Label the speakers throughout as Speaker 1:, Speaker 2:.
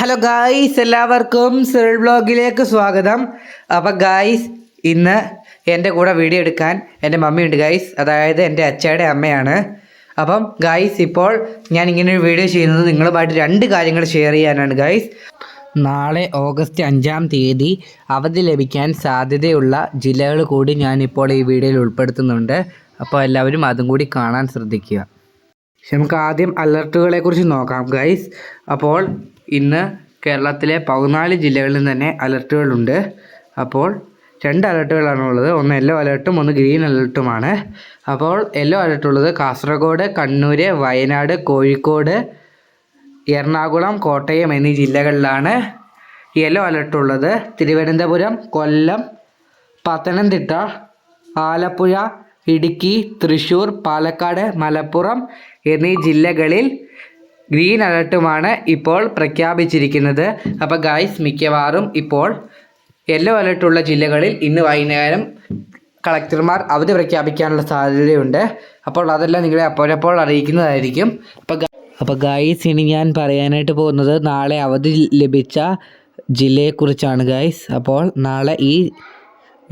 Speaker 1: hello guys എല്ലാവർക്കും സിൽ ബ്ലോഗിലേക്ക് സ്വാഗതം അപ്പം ഗായ്സ് ഇന്ന് എൻ്റെ കൂടെ വീഡിയോ എടുക്കാൻ എൻ്റെ മമ്മിയുണ്ട് ഗായ്സ് അതായത് എൻ്റെ അച്ഛയുടെ അമ്മയാണ് അപ്പം ഗായ്സ് ഇപ്പോൾ ഞാൻ ഇങ്ങനെ ഒരു വീഡിയോ ചെയ്യുന്നത് നിങ്ങളുമായിട്ട് രണ്ട് കാര്യങ്ങൾ ഷെയർ ചെയ്യാനാണ് ഗായ്സ് നാളെ ഓഗസ്റ്റ് അഞ്ചാം തീയതി അവധി ലഭിക്കാൻ സാധ്യതയുള്ള ജില്ലകൾ കൂടി ഞാനിപ്പോൾ ഈ വീഡിയോയിൽ ഉൾപ്പെടുത്തുന്നുണ്ട് അപ്പോൾ എല്ലാവരും അതും കൂടി കാണാൻ ശ്രദ്ധിക്കുക നമുക്ക് ആദ്യം അലർട്ടുകളെക്കുറിച്ച് നോക്കാം ഗൈസ് അപ്പോൾ ഇന്ന് കേരളത്തിലെ പതിനാല് ജില്ലകളിൽ തന്നെ അലർട്ടുകളുണ്ട് അപ്പോൾ രണ്ട് അലർട്ടുകളാണ് ഉള്ളത് ഒന്ന് യെല്ലോ അലർട്ടും ഒന്ന് ഗ്രീൻ അലർട്ടുമാണ് അപ്പോൾ യെല്ലോ അലർട്ട് ഉള്ളത് കാസർഗോഡ് കണ്ണൂർ വയനാട് കോഴിക്കോട് എറണാകുളം കോട്ടയം എന്നീ ജില്ലകളിലാണ് യെല്ലോ അലർട്ട് ഉള്ളത് തിരുവനന്തപുരം കൊല്ലം പത്തനംതിട്ട ആലപ്പുഴ ഇടുക്കി തൃശ്ശൂർ പാലക്കാട് മലപ്പുറം എന്നീ ജില്ലകളിൽ ഗ്രീൻ അലർട്ടുമാണ് ഇപ്പോൾ പ്രഖ്യാപിച്ചിരിക്കുന്നത് അപ്പോൾ ഗായ്സ് മിക്കവാറും ഇപ്പോൾ യെല്ലോ അലർട്ടുള്ള ജില്ലകളിൽ ഇന്ന് വൈകുന്നേരം കളക്ടർമാർ അവധി പ്രഖ്യാപിക്കാനുള്ള സാധ്യതയുണ്ട് അപ്പോൾ അതെല്ലാം നിങ്ങളെ അപ്പോഴപ്പോൾ അറിയിക്കുന്നതായിരിക്കും അപ്പോൾ അപ്പോൾ ഗായ്സ് ഇനി ഞാൻ പറയാനായിട്ട് പോകുന്നത് നാളെ അവധി ലഭിച്ച ജില്ലയെക്കുറിച്ചാണ് ഗായ്സ് അപ്പോൾ നാളെ ഈ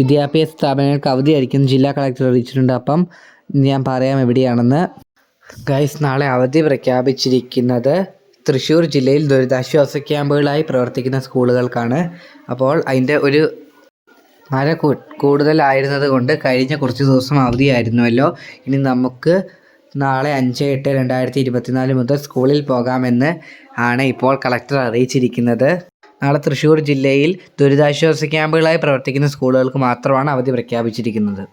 Speaker 1: വിദ്യാഭ്യാസ സ്ഥാപനങ്ങൾക്ക് അവധിയായിരിക്കും ജില്ലാ കളക്ടർ അറിയിച്ചിട്ടുണ്ട് അപ്പം ഞാൻ പറയാം എവിടെയാണെന്ന് ഗൈസ് നാളെ അവധി പ്രഖ്യാപിച്ചിരിക്കുന്നത് തൃശ്ശൂർ ജില്ലയിൽ ദുരിതാശ്വാസ ക്യാമ്പുകളായി പ്രവർത്തിക്കുന്ന സ്കൂളുകൾക്കാണ് അപ്പോൾ അതിൻ്റെ ഒരു മഴ കൂടുതലായിരുന്നത് കൊണ്ട് കഴിഞ്ഞ കുറച്ച് ദിവസം അവധിയായിരുന്നുവല്ലോ ഇനി നമുക്ക് നാളെ അഞ്ച് എട്ട് രണ്ടായിരത്തി ഇരുപത്തിനാല് മുതൽ സ്കൂളിൽ പോകാമെന്ന് ആണ് ഇപ്പോൾ കളക്ടർ അറിയിച്ചിരിക്കുന്നത് നാളെ തൃശ്ശൂർ ജില്ലയിൽ ദുരിതാശ്വാസ ക്യാമ്പുകളായി പ്രവർത്തിക്കുന്ന സ്കൂളുകൾക്ക് മാത്രമാണ് അവധി പ്രഖ്യാപിച്ചിരിക്കുന്നത്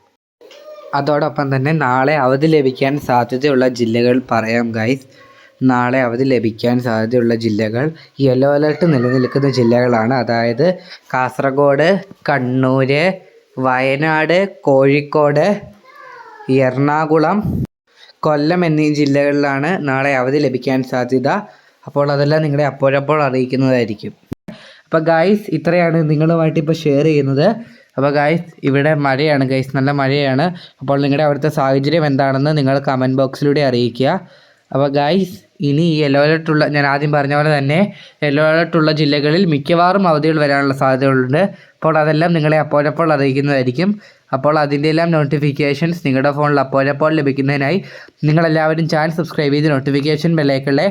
Speaker 1: അതോടൊപ്പം തന്നെ നാളെ അവധി ലഭിക്കാൻ സാധ്യതയുള്ള ജില്ലകൾ പറയാം ഗൈസ് നാളെ അവധി ലഭിക്കാൻ സാധ്യതയുള്ള ജില്ലകൾ യെല്ലോ അലർട്ട് നിലനിൽക്കുന്ന ജില്ലകളാണ് അതായത് കാസർഗോഡ് കണ്ണൂർ വയനാട് കോഴിക്കോട് എറണാകുളം കൊല്ലം എന്നീ ജില്ലകളിലാണ് നാളെ അവധി ലഭിക്കാൻ സാധ്യത അപ്പോൾ അതെല്ലാം നിങ്ങളെ അപ്പോഴപ്പോൾ അറിയിക്കുന്നതായിരിക്കും അപ്പോൾ ഗായ്സ് ഇത്രയാണ് നിങ്ങളുമായിട്ട് ഇപ്പോൾ ഷെയർ ചെയ്യുന്നത് അപ്പോൾ ഗായ്സ് ഇവിടെ മഴയാണ് ഗൈസ് നല്ല മഴയാണ് അപ്പോൾ നിങ്ങളുടെ അവിടുത്തെ സാഹചര്യം എന്താണെന്ന് നിങ്ങൾ കമൻറ്റ് ബോക്സിലൂടെ അറിയിക്കുക അപ്പോൾ ഗായ്സ് ഇനി ഈ യെല്ലോ അലർട്ടുള്ള ഞാൻ ആദ്യം പറഞ്ഞ പോലെ തന്നെ യെല്ലോ ഉള്ള ജില്ലകളിൽ മിക്കവാറും അവധികൾ വരാനുള്ള സാധ്യതകളുണ്ട് അപ്പോൾ അതെല്ലാം നിങ്ങളെ അപ്പോഴപ്പോൾ അറിയിക്കുന്നതായിരിക്കും അപ്പോൾ അതിൻ്റെ എല്ലാം നോട്ടിഫിക്കേഷൻസ് നിങ്ങളുടെ ഫോണിൽ അപ്പോഴപ്പോൾ ലഭിക്കുന്നതിനായി നിങ്ങളെല്ലാവരും ചാനൽ സബ്സ്ക്രൈബ് ചെയ്ത് നോട്ടിഫിക്കേഷൻ ബെല്ലേക്കുള്ള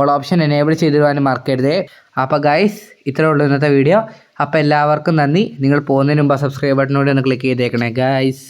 Speaker 1: ഓൾ ഓപ്ഷൻ എനേബിൾ ചെയ്തിടുവാനും മറക്കരുതേ അപ്പോൾ ഗൈസ് ഇത്രയേ ഉള്ളൂ ഇന്നത്തെ വീഡിയോ അപ്പോൾ എല്ലാവർക്കും നന്ദി നിങ്ങൾ പോകുന്നതിന് മുമ്പ് സബ്സ്ക്രൈബ് ബട്ടനോട് ഒന്ന് ക്ലിക്ക് ചെയ്തേക്കണേ ഗായ്സ്